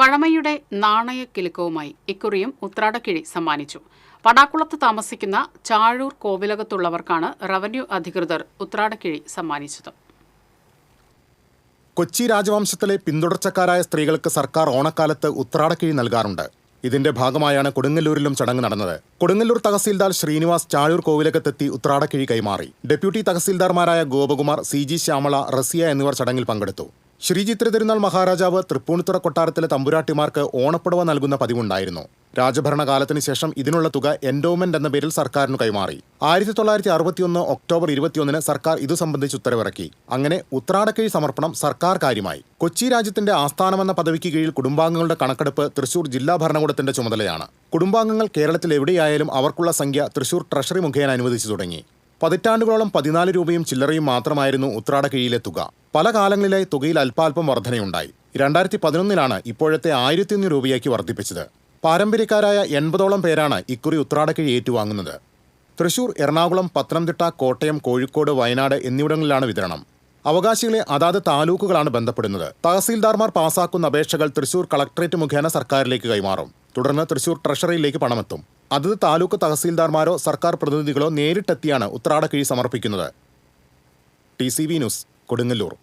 പഴമയുടെ നാണയ കിലുക്കവുമായി ഇക്കുറിയും ഉത്രാടക്കിഴി സമ്മാനിച്ചു. പടാക്കുളത്ത് താമസിക്കുന്ന ചാഴൂർ കോവിലകത്തുള്ളവർക്കാണ് റവന്യൂ അധികൃതർ ഉത്രാടക്കിഴി സമ്മാനിച്ചത്. കൊച്ചി രാജവംശത്തിലെ പിന്തുടർച്ചക്കാരായ സ്ത്രീകൾക്ക് സർക്കാർ ഓണക്കാലത്ത് ഉത്രാടക്കിഴി നൽകാറുണ്ട്. ഇതിന്റെ ഭാഗമായാണ് കൊടുങ്ങല്ലൂരിലും ചടങ്ങ് നടന്നത്. കൊടുങ്ങല്ലൂർ തഹസീൽദാർ ശ്രീനിവാസ് ചാഴൂർ കോവിലകത്തെത്തി ഉത്രാടക്കിഴി കൈമാറി. ഡെപ്യൂട്ടി തഹസീൽദാർമാരായ ഗോപകുമാർ സി ജി ശ്യാമള റസിയ എന്നിവർ ചടങ്ങിൽ പങ്കെടുത്തു. ശ്രീചിത്ര തിരുനാൾ മഹാരാജാവ് തൃപ്പൂണിത്തുറ കൊട്ടാരത്തിലെ തമ്പുരാട്ടിമാർക്ക് ഓണപ്പുടവ നൽകുന്ന പതിവുണ്ടായിരുന്നു. രാജഭരണകാലത്തിന് ശേഷം ഇതിനുള്ള തുക എൻഡോമെന്റ് എന്ന പേരിൽ സർക്കാരിന് കൈമാറി. ആയിരത്തി തൊള്ളായിരത്തി അറുപത്തിയൊന്ന് ഒക്ടോബർ ഇരുപത്തിയൊന്നിന് സർക്കാർ ഇതു സംബന്ധിച്ച് ഉത്തരവിറക്കി. അങ്ങനെ ഉത്രാടക്കിഴി സമർപ്പണം സർക്കാർ കാര്യമായി. കൊച്ചി രാജ്യത്തിന്റെ ആസ്ഥാനമെന്ന പദവിക്ക് കീഴിൽ കുടുംബാംഗങ്ങളുടെ കണക്കെടുപ്പ് തൃശൂർ ജില്ലാ ഭരണകൂടത്തിന്റെ ചുമതലയാണ്. കുടുംബാംഗങ്ങൾ കേരളത്തിൽ എവിടെയായാലും അവർക്കുള്ള സംഖ്യ തൃശൂർ ട്രഷറി മുഖേന അനുവദിച്ചു തുടങ്ങി. പതിറ്റാണ്ടുകളോളം പതിനാല് രൂപയും ചില്ലറയും മാത്രമായിരുന്നു ഉത്രാടക്കിഴിയിലെ തുക. പല കാലങ്ങളിലായി തുകയിൽ അല്പാൽപം വർധനയുണ്ടായി. രണ്ടായിരത്തി പതിനൊന്നിലാണ് ഇപ്പോഴത്തെ ആയിരത്തി ഒന്ന് രൂപയാക്കി വർദ്ധിപ്പിച്ചത്. പാരമ്പര്യക്കാരായ എൺപതോളം പേരാണ് ഇക്കുറി ഉത്രാടക്കിഴി ഏറ്റുവാങ്ങുന്നത്. തൃശൂർ എറണാകുളം പത്തനംതിട്ട കോട്ടയം കോഴിക്കോട് വയനാട് എന്നിവിടങ്ങളിലാണ് വിതരണം. അവകാശികളെ അതാത് താലൂക്കുകളാണ് ബന്ധപ്പെടുന്നത്. തഹസീൽദാർമാർ പാസാക്കുന്ന അപേക്ഷകൾ തൃശൂർ കളക്ടറേറ്റ് മുഖേന സർക്കാരിലേക്ക് കൈമാറും. തുടർന്ന് തൃശൂർ ട്രഷറിയിലേക്ക് പണമെത്തും. അതത് താലൂക്ക് തഹസീൽദാർമാരോ സർക്കാർ പ്രതിനിധികളോ നേരിട്ടെത്തിയാണ് ഉത്രാടക്കിഴി സമർപ്പിക്കുന്നത്. T News. കൊടുങ്ങല്ലൂർ.